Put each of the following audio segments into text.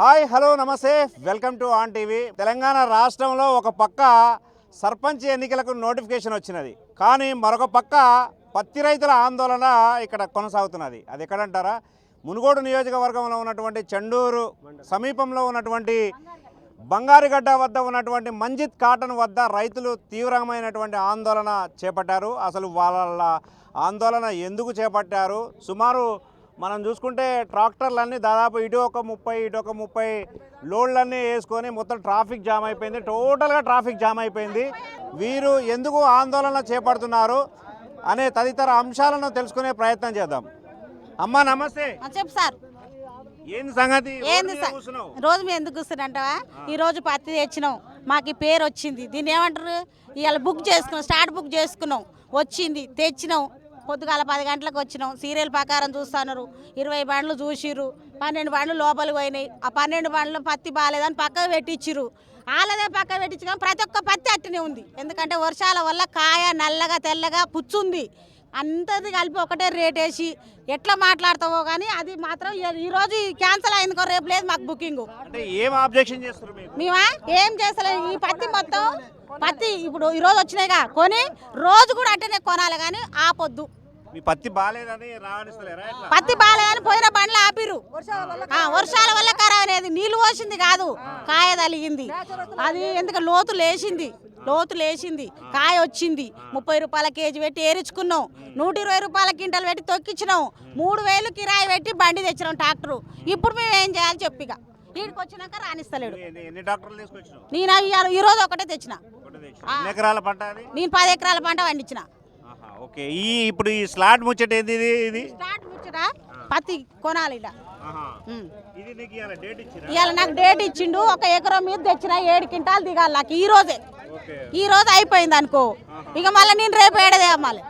Hi hello నమస్తే. Welcome to on TV. Telangana రాష్ట్రంలో ఒక పక్క సర్పంచ్ ఎన్నికలకు నోటిఫికేషన్ వచ్చినది. కానీ మరొక పక్క పత్తి రైతుల ఆందోళన ఇక్కడ కొనసాగుతున్నది. అది ఎక్కడంటారా? మునుగోడు నియోజకవర్గంలో ఉన్నటువంటి చెండూరు సమీపంలో ఉన్నటువంటి బంగారుగడ్డ వద్ద ఉన్నటువంటి మంజిత్ కాటన్ వద్ద రైతులు తీవ్రమైనటువంటి ఆందోళన చేపట్టారు. అసలు వాళ్ళ ఆందోళన ఎందుకు చేపట్టారు? సుమారు మనం చూసుకుంటే ట్రాక్టర్లన్నీ దాదాపు ఇటు ఒక ముప్పై ఇటు ఒక ముప్పై లోడ్లన్నీ వేసుకొని మొత్తం ట్రాఫిక్ జామ్ అయిపోయింది. టోటల్గా ట్రాఫిక్ జామ్ అయిపోయింది. వీరు ఎందుకు ఆందోళన చేపడుతున్నారు అనే తదితర అంశాలను తెలుసుకునే ప్రయత్నం చేద్దాం. అమ్మా నమస్తే. చెప్పు సార్. ఏంది సంగతి? ఏంది? రోజు మేము ఎందుకు కూర్చుంటావా ఈ రోజు పత్తి తెచ్చినాం. మాకు పేరు వచ్చింది. దీన్ని ఏమంటారు? ఇవాళ బుక్ చేసుకున్నాం. స్టార్ట్ బుక్ చేసుకున్నాం. వచ్చింది. తెచ్చినాం. పొద్దుగాల పది గంటలకు వచ్చినాం. సీరియల్ ప్రకారం చూస్తున్నారు. ఇరవై బండ్లు చూసిర్రు. పన్నెండు బండ్లు లోపలికి పోయినాయి. ఆ పన్నెండు బండ్లు పత్తి బాగాలేదని పక్కకు పెట్టించిర్రు వాళ్ళదే పక్క పెట్టించు కానీ ప్రతి ఒక్క పత్తి అట్టనే ఉంది. ఎందుకంటే వర్షాల వల్ల కాయ నల్లగా తెల్లగా పుచ్చుంది. అంతది కలిపి ఒకటే రేట్ వేసి ఎట్లా మాట్లాడతావో కానీ అది మాత్రం ఈ- ఈ రోజు క్యాన్సిల్ అయింది రేపు లేదు మాకు బుకింగ్. మేమా? ఏం చేస్తలేదు ఈ పత్తి మొత్తం పత్తి ఇప్పుడు ఈ రోజు వచ్చినాయిగా కొని రోజు కూడా అట్టనే కొనాలి కానీ ఆపొద్దు. మీ పత్తి బాగాలేదని పత్తి పోయిన బండ్లు ఆపిరు ఆ, వర్షాల వల్ల ఖరాబ్ అనేది. నీళ్ళు పోసింది కాదు. కాయ తలిగింది. అది ఎందుకు? లోతు లేచింది. లోతు లేచింది. కాయ వచ్చింది. ముప్పై రూపాయల కేజీ పెట్టి ఏరించుకున్నాం. నూట ఇరవై రూపాయల క్వింటల్ పెట్టి తొక్కించినాం మూడు వేలు కిరాయి పెట్టి బండి తెచ్చినాం ట్రాక్టరు. ఇప్పుడు మేము ఏం చేయాలి చెప్పిక వీడికి వచ్చినాక రాణిస్తలేడు. నేను ఇవాళ ఈ రోజు ఒకటే తెచ్చిన. నేను పది ఎకరాల పంట పండించిన. ఓకే. ఈ ఇప్పుడు ఈ స్లాట్ ముచ్చట ఏంది ఇది ఇది? స్టార్ట్ ముచ్చట పత్తి కొనాలి ఇలా ఆహా. ఇది నీకు ఇవాళ డేట్ ఇచ్చిరా? ఇవాళ నాకు డేట్ ఇచ్చిండు. ఒక ఎకరం మీద తెచ్చిన ఏడు క్వింటాలు దిగాలి నాకు ఈ రోజే. ఓకే. ఈ రోజు అయిపోయింది అనుకో. ఇక మళ్ళీ నేను రేపు ఏడదే అమ్మాలి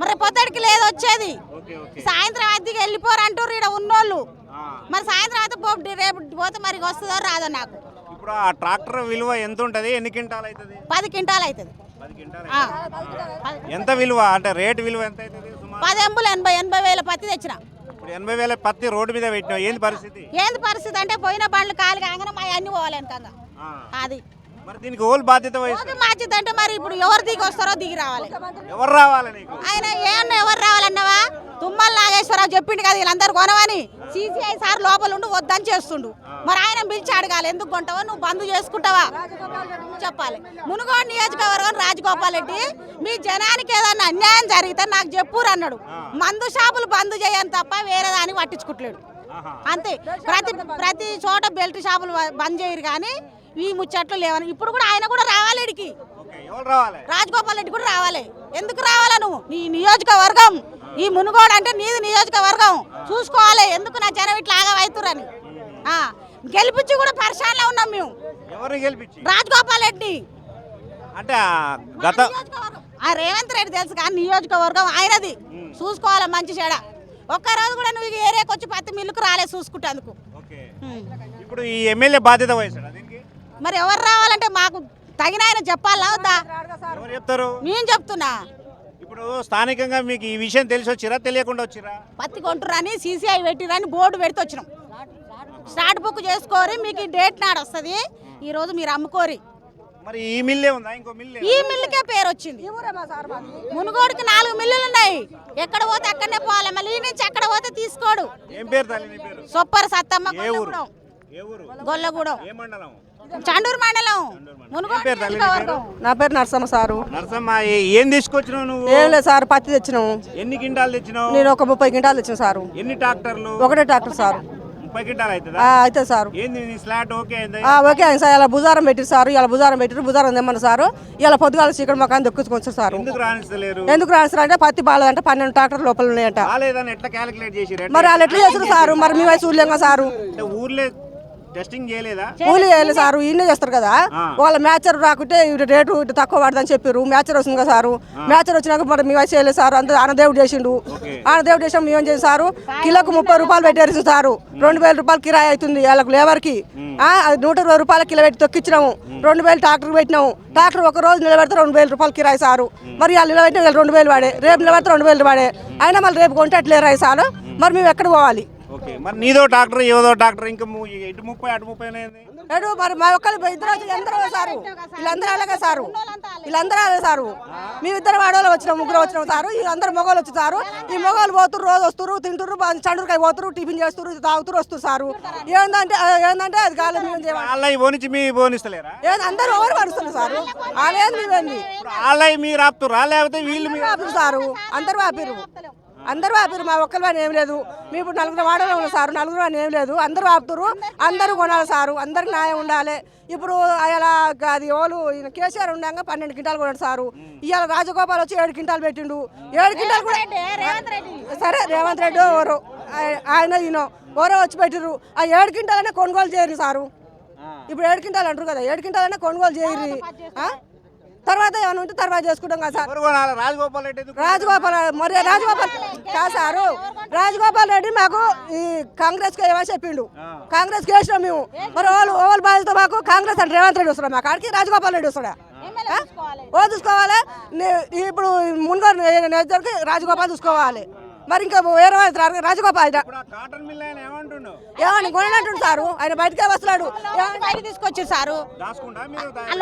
మరి పొద్దుడికి లేదు వచ్చేది. Okay okay. సాయంత్రం అద్దెకి వెళ్ళిపోరు అంటారు ఇక్కడ ఉన్నోళ్ళు. ఆ. మరి సాయంత్రం అయితే పో రేపు పోతే మరి వస్తుందో రాదో నాకు. ఇప్పుడు ఆ ట్రాక్టర్ విలువ ఎంత ఉంటది? ఎన్ని క్వింటాల్ అవుతుంది? పది క్వింటాలు అవుతుంది. ఎంత విలువ? అంటే రేట్ విలువ ఎంత అవుతుంది పది ఎంబులు ఎనభై ఎనభై వేల పత్తి తెచ్చిన. ఇప్పుడు ఎనభై వేల పత్తి రోడ్డు మీద పెట్టినావు. ఏంది పరిస్థితి? ఏంది పరిస్థితి అంటే పోయిన బండ్లు కాలు కాగానే మా అన్ని పోవాలి. అది. మరి దీనికి ఓల్ బాధ్యత వహిస్తారు? మార్చిద్ది అంటే మరి ఇప్పుడు ఎవరు దిగి వస్తారో దిగి రావాలి. ఎవరు రావాలి నీకు? ఆయన ఏమన్నా ఎవరు రావాలన్నావా? తుమ్మల నాగేశ్వరరావు చెప్పిండు కదా వీళ్ళందరూ కొనవని. సీసీఐ సార్ లోపల ఉండి వద్దని చేస్తుండు. మరి ఆయన పిలిచి అడగాలి ఎందుకు కొంటావా? నువ్వు బంద్ చేసుకుంటావా? చెప్పాలి. మునుగోడు నియోజకవర్గం రాజగోపాల్ రెడ్డి మీ జనానికి ఏదన్నా అన్యాయం జరిగితే నాకు చెప్పురు అన్నాడు. మందు షాపులు బంద్ చేయని తప్ప వేరే దానికి పట్టించుకుంటలేడు. అంతే. ప్రతి ప్రతి చోట బెల్ట్ షాపులు బంద్ చేయరు కానీ ఈ ముచ్చట్లు లేవని. ఇప్పుడు కూడా ఆయన కూడా రావాలి ఇడికి రాజగోపాల్ రెడ్డి కూడా రావాలి. ఎందుకు రావాలా నువ్వు? నీ నియోజకవర్గం. ఈ మునుగోడు అంటే నీది నియోజకవర్గం. చూసుకోవాలి. ఎందుకు నా జనం ఇట్లా ఆగవైతురని? గెలిపించి కూడా పరిశాలలో ఉన్నాం మేము. రాజగోపాల్ రెడ్డి. అంటే ఆ గత నియోజకవర్గం. ఆ రేవంత్ రెడ్డి తెలుసు కానీ నియోజకవర్గం ఆయనది. చూసుకోవాలి మంచి చెడ. ఒక్క రోజు కూడా నువ్వు ఏరియాకి వచ్చి పత్తి మిల్లుకు రాలేదు చూసుకుంటేందుకు. ఓకే. ఉం. ఇప్పుడు ఈ ఎమ్మెల్యే బాధ్యత వహిస్తాడు? మరి ఎవరు రావాలంటే మాకు తగిన ఆయన చెప్పాలా వద్దా? ఎవరు చెప్తారు? నేను చెప్తున్నా. ఇప్పుడు స్థానికంగా మీకు ఈ విషయం తెలిసి వచ్చిరా? తెలియకుండా వచ్చిరా? పత్తి కొంటురని సీసీఐ పెట్టిరని బోర్డు పెడితే వచ్చినాం. స్టార్ట్ బుక్ చేసుకోరి మీకు ఈ డేట్ నాడు వస్తుంది. ఈ రోజు మీరు అమ్ముకోరి. మరి ఈ మిల్లే ఉందా? ఇంకో మిల్లే ఈ మిల్లుకే పేరు వచ్చింది. మునుగోడుకి నాలుగు మిల్లులు ఉన్నాయి. ఎక్కడ పోతే అక్కడనే పోవాలి. మళ్ళీ ఈ నుంచి ఎక్కడ పోతే తీసుకోడు. ఏం పేరు తల్లి నీ పేరు? సొప్పర్ సత్తమ్మ ఏ ఊరు? గొల్లగూడెం. ఏ మండలం? చండూరు మండలం. నీ పేరు? నరసమ్మ సారు. నరసమ్మ ఏ- తీసుకొచ్చినావు నువ్వు? ఏం లేదు సార్ పత్తి తెచ్చినాము. ఎన్ని క్వింటాలు తెచ్చినావు? నేను ఒక ముప్పై క్వింటాలు తెచ్చిన సారు. ఎన్ని ట్రాక్టర్లు? ఒకటే ట్రాక్టర్ సారు. ముప్పై అవుతుందా? అయితే సారు. ఏంది నీ స్లాట్ ఓకే అయిందా? ఆ, ఓకే అండి సార్. ఇలా బుజారం పెట్టిరు సారు. ఇలా బుజారం పెట్టిరు. బుజారం తెమ్మని సారు. ఇలా పొద్దుగాల చీకటి మొక్కని దొక్కుకొచ్చారు సారు. ఎందుకు రాణిస్తలేరు? ఎందుకు రాను సార్ అంటే పత్తి బాగాలేదంటే పన్నెండు ట్రాక్టర్ లోపల ఉన్నాయంట. మరి వాళ్ళు ఎట్లా చేస్తారు సారు? మరి మీ వయసు చూడలేం సారు? అంటే ఊర్లే టెస్టింగ్ చేయలేదా? కూలీ వేయాలి సారు ఈయనే చేస్తారు కదా. వాళ్ళ మ్యాచర్ రాకుంటే రేటు ఇటు తక్కువ పడదని చెప్పారు మ్యాచర్ వస్తుంది కదా సారు. మ్యాచర్ వచ్చినాక మరి మీ వయసు చేయలేదు సారు అంత ఆనదేవుడు చేసిండు. ఆనదేవుడు చేసాం మేము చేసి సారు? కిలోకు ముప్పై రూపాయలు పెట్టారు సారు. రెండు వేల రూపాయలు కిరాయి అవుతుంది వాళ్ళకి లేబర్కి. ఆ, అది నూట ఇరవై రూపాయల కిలో పెట్టి తొక్కిచ్చినాము. రెండు వేలు ట్రాక్టర్ పెట్టినాము. ట్రాక్టర్ ఒక రోజు నిలబెడితే రెండు వేల రూపాయలు కిరాయి సారు. మరి వాళ్ళు నిలబెట్టిన వీళ్ళు రెండు వేలు వాడే. రేపు నిలబెడితే రెండు వేలు వాడే. అయినా మళ్ళీ రేపు కొంటే అట్లే రాయి సారు. మరి మేము ఎక్కడ పోవాలి? ఓకే. మరి నీదో డాక్టర్ ఏదో డాక్టర్ ఇంకా ము- ఇటు ముప్పై అటు ముప్పై అనేది మరి మా ఒక్కరు ఇద్దరు వచ్చి అందరూ సారు. వీళ్ళందరూ అలాగే సారు. వీళ్ళందరూ అలాగే సారు. మేమిద్దరు ఆడవాళ్ళు వచ్చినాం ముగ్గురు వచ్చినాం సారు. వీళ్ళందరూ మొగోళ్ళు వచ్చి సారు. ఈ మొగోళ్ళు పోతురు రోజు వస్తురు తింటురు చండుకాయ పోతురు టిఫిన్ చేస్తురు తాగుతురు వస్తారు సారు. ఏందంటే ఆ, ఏందంటే అది కాలేదు మేము చేయాలి వాళ్ళ పోనిచ్చి మీ పోనిస్తలేరా? ఏంది అందరూ ఎవరు పడుతున్నారు సారు? వాళ్ళేది మేమేంది? ఇప్పుడు వాళ్ళ మీరు ఆపుతురా లేకపోతే వీళ్ళు మీ ఆపిరు సారు. అందరూ ఆపిరు అందరూ ఆపిరు మా ఒక్కరి అని ఏం లేదు. మీ ఇప్పుడు నలుగురు వాడలో ఉన్నాం సారు నలుగురు అని ఏం లేదు. అందరూ ఆపుతురు అందరూ కొనాలి సారు అందరికి న్యాయం ఉండాలి. ఇప్పుడు అలా అది ఓలు ఈయన కేసీఆర్ ఉండగా పన్నెండు క్వింటాలు కొన్నాడు సారు. ఇవాళ రాజగోపాల్ వచ్చి ఏడు క్వింటాలు పెట్టిండు. ఏడు క్వింటాలు కూడా సరే రేవంత్ రెడ్డి ఎవరు ఆయ- ఆయన ఈయన ఎవరో వచ్చి పెట్టిర్రు. ఆ ఏడు క్వింటాలనే కొనుగోలు చేయరు సారు. ఇప్పుడు ఏడు క్వింటాలు అంటారు కదా ఏడు క్వింటాలనే కొనుగోలు చేయరు. ఆ? తర్వాత ఏమైనా ఉంటే తర్వాత చేసుకుంటాం కదా సార్ రాజగోపాల్ రెడ్డి? రాజగోపాల్ మరి రాజగోపాల్ కాదు సారు రాజగోపాల్ రెడ్డి మాకు ఈ కాంగ్రెస్కి ఏమని చెప్పిండు కాంగ్రెస్కి వేసినాం మేము మరి వాళ్ళు ఓవల్ బాధ్యత మాకు కాంగ్రెస్ అంటే రేవంత్ రెడ్డి వస్తాడు మాకు ఆడికి రాజగోపాల్ రెడ్డి వస్తాడా? ఓ చూసుకోవాలి ఇప్పుడు మున్గోరు రాజగోపాల్ చూసుకోవాలి మరి ఇంకా వేరే. రాజగోపాల్ ఆయన. ఏమని కొనంటుండు సారు. ఆయన బయటకే వస్తున్నాడు. బయట తీసుకొచ్చారు సారు.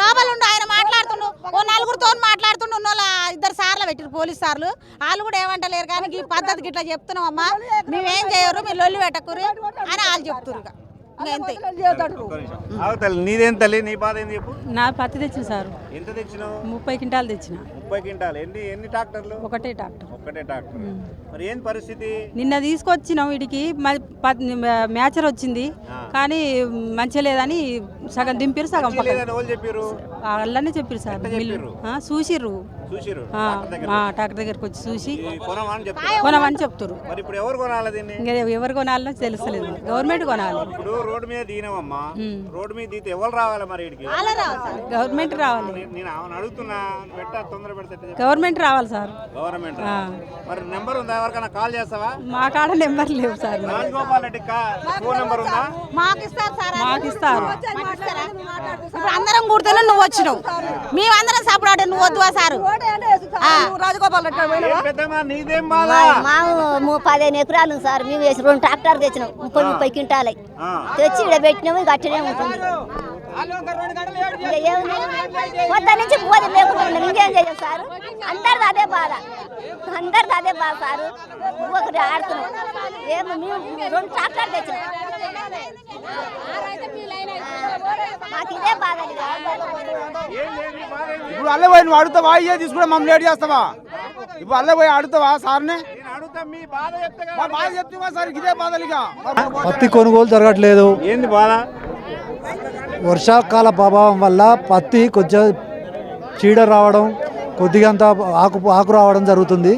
లోపల ఉండు ఆయన మాట్లాడుతుండు. ఓ నలుగురితో మాట్లాడుతుండు ఇద్దరు సార్లు పెట్టారు పోలీస్ సార్లు. వాళ్ళు కూడా ఏమంటలేరు కానీ ఈ పద్ధతికి ఇట్లా చెప్తున్నాం అమ్మా. మేమేం చేయరు మీరు లొల్లి పెట్టకూరు అని వాళ్ళు చెప్తున్నారు తల్లి నీదేం తల్లి? నీ బాధ ఏంది చెప్పు. నా పత్తి తెచ్చిన సారు. ఎంత తెచ్చినావు? ముప్పై క్వింటాలు తెచ్చిన. ముప్పై క్వింటాలు. ఎన్ని ఎన్ని ట్రాక్టర్లు? ఒకటే ట్రాక్టర్. ఒక్కటే ట్రాక్టర్. మరి ఏం పరిస్థితి? నిన్న తీసుకొచ్చినాం వీడికి మ్యాచర్ వచ్చింది. కానీ మంచిగా లేదని సగం దింపారు సగం వాళ్ళనే చెప్పారు సార్. మిల్లు చూసిర్రు. చూసిరు ఆ, ఆ, ట్రాక్టర్ దగ్గరకు వచ్చి చూసి కొనమా అని చెప్తారు? కొనమని చెప్తారు మరి ఇప్పుడు ఎవరు కొనాలి దీన్ని? ఇంకా ఎవరు కొనాలో తెలుస్తలేదు. గవర్నమెంట్ కొనాలి. ఇప్పుడు రోడ్డు మీద దిగినామమ్మా రోడ్డు మీద దిగితే ఎవరు రావాలి మరి ఇడికి గవర్నమెంట్ రావాలి. నేను అడుగుతున్నా. తొందర? గవర్నమెంట్ రావాలి సార్. గవర్నమెంట్ మరి నెంబర్ ఉందా? ఎవరికైనా కాల్ చేస్తావా? మా కాడ నెంబర్ లేవు sir. Rajagopal Reddy phone number ఉందా? మాకు ఇస్తారు ఇప్పుడు అందరం కూడితేనే నువ్వు వచ్చినావు. మేమందరం సపోర్ట్ నువ్వు వద్దువా సారు? రాజగోపాల్ మా పదిహేను ఎకరాలు సార్. మేము వేసి రెండు ట్రాక్టర్ తెచ్చినాం. ముప్పై ముప్పై క్వింటాలు. తెచ్చి ఇక్కడ పెట్టినాము ఇక అట్టనే ఉంటుంది? పొద్దు నుంచి పోతే లేకుండా. ఇంకేం చేయం సార్? అందరిది అదే బాధ. అందరిది అదే బాధ సార్. ఒకటి ఆడుతున్నాం ఏమో మేము రెండు ట్రాక్టర్ తెచ్చినాం. ఇప్పుడు అల్లే పోయి నువ్వు అడుగుతావా? ఇయ్యే తీసుకుని మమ్మల్ని లేట్ చేస్తావా? ఇప్పుడు అల్లే పోయి అడుగుతావా సార్ని? బాధ చెప్తావా సార్? ఇదే పత్తి కొనుగోలు జరగట్లేదు. ఏంది బాధ? వర్షాకాల ప్రభావం వల్ల పత్తి కొంచెం చీడ రావడం కొద్దిగా అంత ఆకు ఆకు రావడం జరుగుతుంది.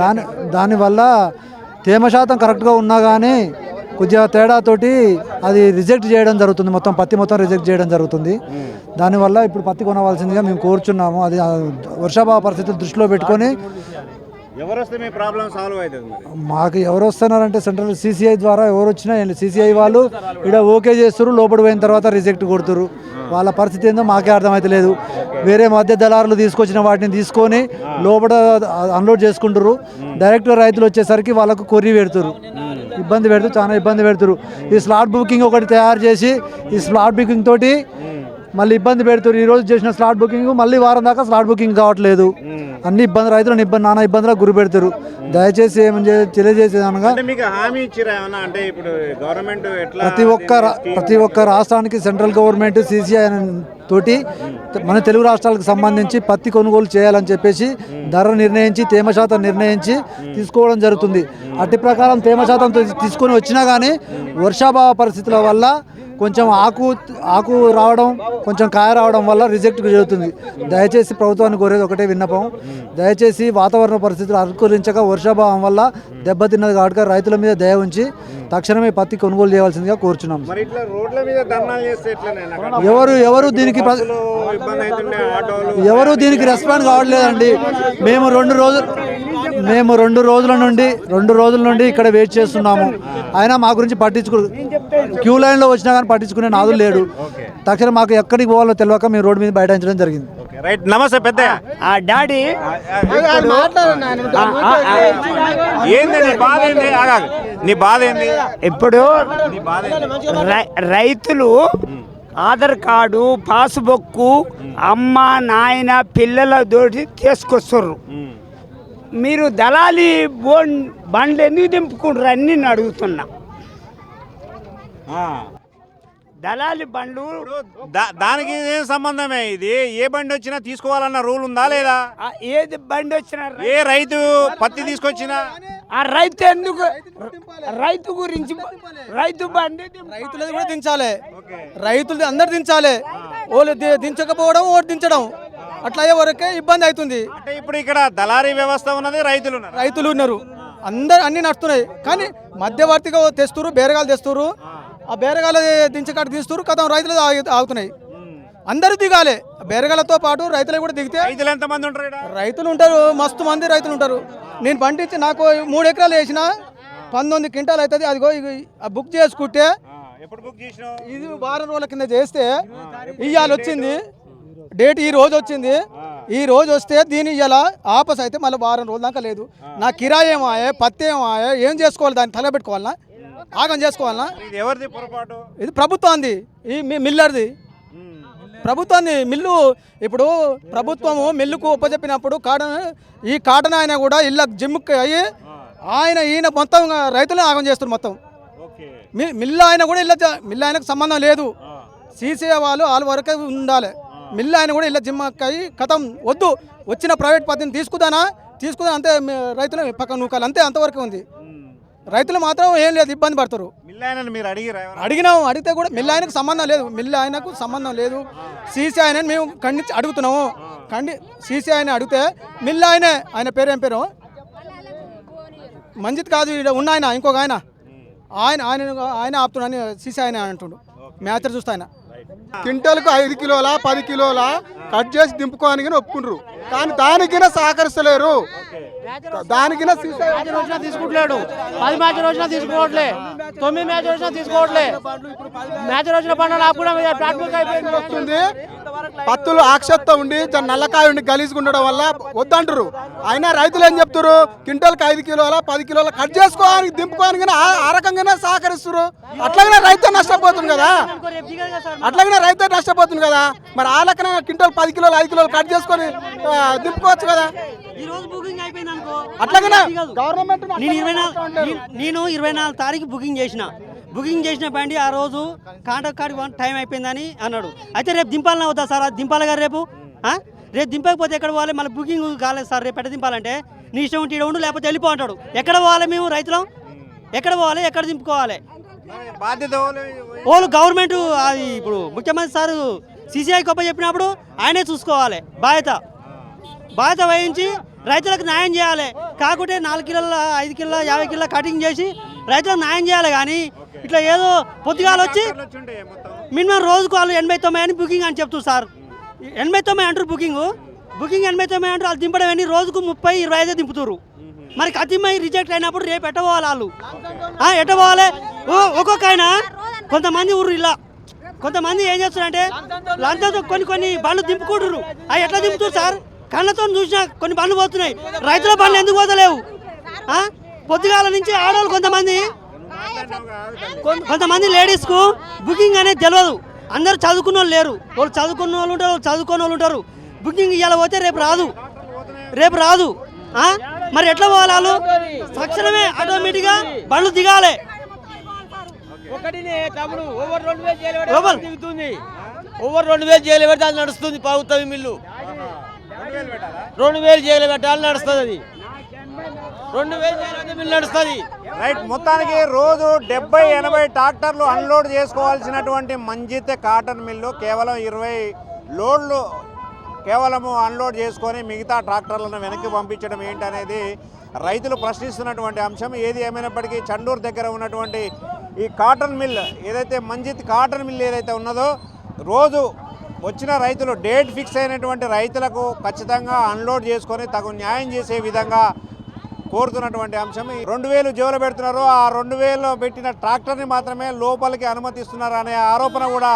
దాని దానివల్ల తేమ శాతం కరెక్ట్గా ఉన్నా కానీ కొద్దిగా తేడాతోటి అది రిజెక్ట్ చేయడం జరుగుతుంది. మొత్తం పత్తి మొత్తం రిజెక్ట్ చేయడం జరుగుతుంది. దానివల్ల ఇప్పుడు పత్తి కొనవలసిందిగా మేము కోరుచున్నాము. అది వర్షాభావ పరిస్థితులు దృష్టిలో పెట్టుకొని ఎవరు వస్తే మీ ప్రాబ్లం సాల్వ్ అవుతుంది మాకు ఎవరు వస్తున్నారంటే సెంట్రల్ సీసీఐ ద్వారా ఎవరు వచ్చినా సీసీఐ వాళ్ళు ఇక్కడ ఓకే చేస్తారు లోపల పోయిన తర్వాత రిజెక్ట్ కొడుతురు వాళ్ళ పరిస్థితి ఏందో మాకే అర్థమైతలేదు. వేరే మధ్య దళారులు తీసుకొచ్చిన వాటిని తీసుకొని లోపల అన్లోడ్ చేసుకుంటారు డైరెక్ట్ రైతులు వచ్చేసరికి వాళ్ళకు కొర్రీ పెడుతురు ఇబ్బంది పెడుతూ చాలా ఇబ్బంది పెడుతురు ఈ స్లాట్ బుకింగ్ ఒకటి తయారు చేసి ఈ స్లాట్ బుకింగ్ తోటి మళ్ళీ ఇబ్బంది పెడుతురు ఈ రోజు చేసిన స్లాట్ బుకింగ్ మళ్ళీ వారం దాకా స్లాట్ బుకింగ్ కావట్లేదు. అన్ని ఇబ్బంది రైతులను ఇబ్బంది నానా ఇబ్బందులకు గురి పెడతారు దయచేసి ఏమని చే- తెలియజేసేది అనగా అంటే మీకు హామీ ఇచ్చిరా ఏమన్నా? అంటే ఇప్పుడు గవర్నమెంట్ ఎట్లా ప్రతి ఒక్క రా- ప్రతి ఒక్క రాష్ట్రానికి సెంట్రల్ గవర్నమెంట్ సీసీఐ తోటి మన తెలుగు రాష్ట్రాలకు సంబంధించి పత్తి కొనుగోలు చేయాలని చెప్పేసి ధర నిర్ణయించి తేమ శాతం నిర్ణయించి తీసుకోవడం జరుగుతుంది. అట్టి ప్రకారం తేమ శాతం తీసుకొని వచ్చినా కానీ వర్షాభావ పరిస్థితుల వల్ల కొంచెం ఆకు ఆకు రావడం కొంచెం కాయ రావడం వల్ల రిజెక్ట్ జరుగుతుంది దయచేసి ప్రభుత్వాన్ని కోరేది ఒకటే విన్నపం. దయచేసి వాతావరణ పరిస్థితులు అనుకూలించక వర్షాభావం వల్ల దెబ్బతిన్నది కాబట్టి రైతుల మీద దయ ఉంచి తక్షణమే పత్తి కొనుగోలు చేయవలసిందిగా కోరుచున్నాం. ఎవరు ఎవరు దీనికి ఎవరు దీనికి రెస్పాండ్ కావట్లేదండి. మేము రెండు రోజులు మేము రెండు రోజుల నుండి రెండు రోజుల నుండి ఇక్కడ వెయిట్ చేస్తున్నాము. అయినా మా గురించి పట్టించుకో క్యూ లైన్లో వచ్చినా కానీ పట్టించుకునే నాదులు లేడు. తక్షణం మాకు ఎక్కడికి పోవాలో తెలియక మేము రోడ్డు మీద బయటించడం జరిగింది. ఓకే రైట్ నమస్తే పెద్ద. ఆ డాడీ. ఏంది నీ బాధ ఏంది? ఆగాగు. నీ బాధ ఏంది? ఇప్పుడు నీ బాధ ఏంది? రై- రైతులు ఆధార్ కార్డు పాస్బుక్ అమ్మ నాయన పిల్లల తోటి తీసుకొస్తారు ఉమ్. మీరు దళాలి బోన్ బండ్లు ఎందుకు దింపుకుంటారు అని నేను అడుగుతున్నా. ఆ. దళాలి బండ్లు దా- దానికి ఏం సంబంధమే ఇది? ఏ బండి వచ్చినా తీసుకోవాలన్న రూల్ ఉందా లేదా? ఆ ఏది బండి వచ్చిన రై- ఏ రైతు పత్తి తీసుకొచ్చినా? ఆ రైతు ఎందుకు రైతు గురించి రైతు బండి దింపు- రైతులది కూడా దించాలి. రైతులు అందరు దించాలి. వాళ్ళు ది- దించకపోవడం ఓటు దించడం. అట్లా అయ్యే వరకే ఇబ్బంది అవుతుంది. అంటే ఇప్పుడు ఇక్కడ దళారీ వ్యవస్థ ఉన్నది రైతులు ఉన్నారు. రైతులు ఉన్నారు. అందరు అన్ని నడుస్తున్నాయి. కానీ మధ్యవర్తిగా తెస్తురు బేరగాలు తెస్తురు ఆ బేరగాలు దించకాడ తీస్తురు కథం రైతులు ఆగు- ఆగుతున్నాయి. అందరూ దిగాలి. బేరగాలతో పాటు రైతులు కూడా దిగితే రైతులు ఎంత మంది ఉంటారు? రైతులు ఉంటారు మస్తు మంది రైతులు ఉంటారు. నేను పండించి నాకు మూడు ఎకరాలు వేసిన పంతొమ్మిది క్వింటాలు అవుతుంది. అదిగో బుక్ చేసుకుంటే ఇది వారం రోజుల కింద చేస్తే ఇవాళ వచ్చింది డేట్ ఈ రోజు వచ్చింది. ఈ రోజు వస్తే దీని ఇవాళ ఆపస్ అయితే మళ్ళీ వారం రోజుల దాకా లేదు. నా కిరాయి ఏమో ఆయే పత్తి ఏమో ఆయే ఏం చేసుకోవాలి దాన్ని తలబెట్టుకోవాలనా? ఆగం చేసుకోవాలనా? ఇది ఎవరిది పొరపాటు? ఇది ప్రభుత్వాన్ని ఈ మీ- మిల్లర్ది. ప్రభుత్వాన్ని మిల్లు ఇప్పుడు ప్రభుత్వము మిల్లుకు ఉపజెప్పినప్పుడు కాటన్ ఈ కాటన్ ఆయన కూడా ఇళ్ళ జిమ్కి అయ్యి ఆయన ఈయన మొత్తం రైతులను ఆగం చేస్తారు మొత్తం. మిల్లు ఆయన కూడా ఇళ్ళ మిల్లు ఆయనకు సంబంధం లేదు. సీసీ వాళ్ళు వాళ్ళ వరకే ఉండాలి. మిల్లు ఆయన కూడా ఇళ్ళ జిమ్మక్కయి కథం వద్దు వచ్చిన ప్రైవేట్ పద్ధతిని తీసుకుదానా? తీసుకుదా? అంతే రైతులు పక్కన నూకాలి. అంతే అంతవరకు ఉంది. రైతులు మాత్రం ఏం లేదు ఇబ్బంది పడతారు. మీరు? అడిగినాం అడిగితే కూడా మిల్లు ఆయనకు సంబంధం లేదు. మిల్లు ఆయనకు సంబంధం లేదు. సీసీ ఆయన మేము ఖండించి అడుగుతున్నాము. ఖండి సీసీ ఆయన అడిగితే మిల్లు ఆయనే ఆయన పేరు ఏం పేరు? మంజిత్ కాదు ఉన్న ఆయన ఇంకొక ఆయన. ఆయన ఆయన ఆయన ఆపుతున్నాను సీసీ ఆయన అంటుండు. మ్యాచ్ చూస్తా ఆయన. క్వింటల్కు ఐదు కిలోల పది కిలోల కట్ చేసి దింపుకోనికి ఒప్పుకుంటారు. కానీ దానికినా సహకరిస్తలేరు. దానికినా తీసుకుంటలేడు. పది రోజున తీసుకోవట్లే. తొమ్మిది మ్యాచ్ రోజున తీసుకోవట్లే. మ్యాచ్ రోజున పండుగ అయిపోయింది. వస్తుంది. పత్తులు ఆక్షత్త ఉండి నల్లకాయ ఉండి గలీజ్గా ఉండడం వల్ల వద్దంటారు అయినా రైతులు ఏం చెప్తారు క్వింటల్కి ఐదు కిలోల పది కిలోల కట్ చేసుకోవడానికి దింపుకోవడానికి ఆ- రకంగానే సహకరిస్తారు అట్లాగనే రైతు నష్టపోతుంది కదా. అట్లాగనే రైతు నష్టపోతుంది కదా. మరి ఆ లెక్కన క్వింటల్ పది కిలోలు ఐదు కిలోలు కట్ చేసుకొని దింపుకోవచ్చు కదా. అట్లాగనే? గవర్నమెంట్ నేను ఇరవై నాలుగు నేను ఇరవై నాలుగు తారీఖు బుకింగ్ చేసిన. బుకింగ్ చేసిన బండి ఆ రోజు కాంటాక్ట్ కార్డు వన్ టైం అయిపోయిందని అన్నాడు. అయితే రేపు దింపాలన్నా వద్దా సార్? అది దింపాలి కదా రేపు? ఆ? రేపు దింపకపోతే ఎక్కడ పోవాలి? మళ్ళీ బుకింగ్ కాలేదు సార్. రేపు ఎట్ట దింపాలంటే నీ ఇష్టం ఉంటే ఉండు లేకపోతే వెళ్ళిపో అంటాడు. ఎక్కడ పోవాలి మేము రైతులం? ఎక్కడ పోవాలి? ఎక్కడ దింపుకోవాలి? బాధ్యత? వాళ్ళు గవర్నమెంట్ అది ఇప్పుడు ముఖ్యమంత్రి సార్ సిసిఐ గొప్ప చెప్పినప్పుడు ఆయనే చూసుకోవాలి. బాధ్యత. బాధ్యత వహించి రైతులకు న్యాయం చేయాలి. కాకుంటే నాలుగు కిలోల ఐదు కిలోల యాభై కిలోల కటింగ్ చేసి రైతులకు న్యాయం చేయాలి కానీ ఇట్లా ఏదో పొద్దుగాలు వచ్చి మినిమం రోజుకు వాళ్ళు ఎనభై తొంభై అని బుకింగ్ అని చెప్తారు సార్. ఎనభై తొంభై అంటారు బుకింగ్ బుకింగ్ ఎనభై తొంభై అంటారు వాళ్ళు దింపడం అని రోజుకు ముప్పై ఇరవై ఐదు దింపుతారు. మరి కతిమై రిజెక్ట్ అయినప్పుడు రేపు ఎట్ట పోవాలి వాళ్ళు? ఆ, ఎట్ట పోవాలి? ఓ ఒక్కొక్క ఆయన కొంతమంది ఊరు ఇలా. కొంతమంది ఏం చేస్తారంటే లంచంతో కొన్ని కొన్ని బండ్లు దింపుకుంటారు అవి ఎట్లా దింపుతారు సార్? కళ్ళతో చూసినా కొన్ని బండ్లు పోతున్నాయి. రైతుల బండ్లు ఎందుకు పోతలేవు? పొద్దుగాల నుంచి ఆడవాళ్ళు కొంతమంది కొంతమంది లేడీస్కు బుకింగ్ అనేది తెలియదు అందరు చదువుకున్న వాళ్ళు లేరు. వాళ్ళు చదువుకున్న వాళ్ళు ఉంటారు వాళ్ళు చదువుకున్న వాళ్ళు ఉంటారు. బుకింగ్ ఇవాళ పోతే రేపు రాదు. రేపు రాదు? మరి ఎట్లా పోవాలి వాళ్ళు? తక్షణమే ఆటోమేటిక్గా బండ్లు దిగాలి. ఓవర్ రెండు వేలు ఓవర్. రెండు వేలు అది నడుస్తుంది ప్రభుత్వం మిల్లు. రెండు వేలు జైలు పెట్టాలి నడుస్తుంది అది. రెండు వేలు జైలు నడుస్తుంది. రైట్ మొత్తానికి రోజు డెబ్బై ఎనభై ట్రాక్టర్లు అన్లోడ్ చేసుకోవాల్సినటువంటి మంజిత్ కాటన్ మిల్లు కేవలం ఇరవై లోడ్లు కేవలము అన్లోడ్ చేసుకొని మిగతా ట్రాక్టర్లను వెనక్కి పంపించడం ఏంటనేది రైతులు ప్రశ్నిస్తున్నటువంటి అంశం. ఏది ఏమైనప్పటికీ చండూరు దగ్గర ఉన్నటువంటి ఈ కాటన్ మిల్ ఏదైతే మంజిత్ కాటన్ మిల్ ఏదైతే ఉన్నదో రోజు వచ్చిన రైతులు డేట్ ఫిక్స్ అయినటువంటి రైతులకు ఖచ్చితంగా అన్లోడ్ చేసుకొని తగు న్యాయం చేసే విధంగా కోరుతున్నటువంటి అంశం. ఈ రెండు వేలు జోలు పెడుతున్నారు. ఆ రెండు వేలు పెట్టిన ట్రాక్టర్ని మాత్రమే లోపలికి అనుమతిస్తున్నారు అనే ఆరోపణ కూడా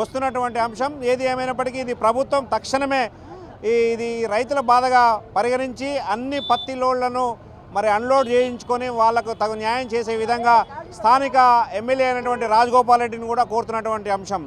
వస్తున్నటువంటి అంశం. ఏది ఏమైనప్పటికీ ఇది ప్రభుత్వం తక్షణమే ఇది రైతుల బాధగా పరిగణించి అన్ని పత్తి లోడ్లను మరి అన్లోడ్ చేయించుకొని వాళ్ళకు తగు న్యాయం చేసే విధంగా స్థానిక ఎమ్మెల్యే అయినటువంటి రాజగోపాల్ రెడ్డిని కూడా కోరుతున్నటువంటి అంశం.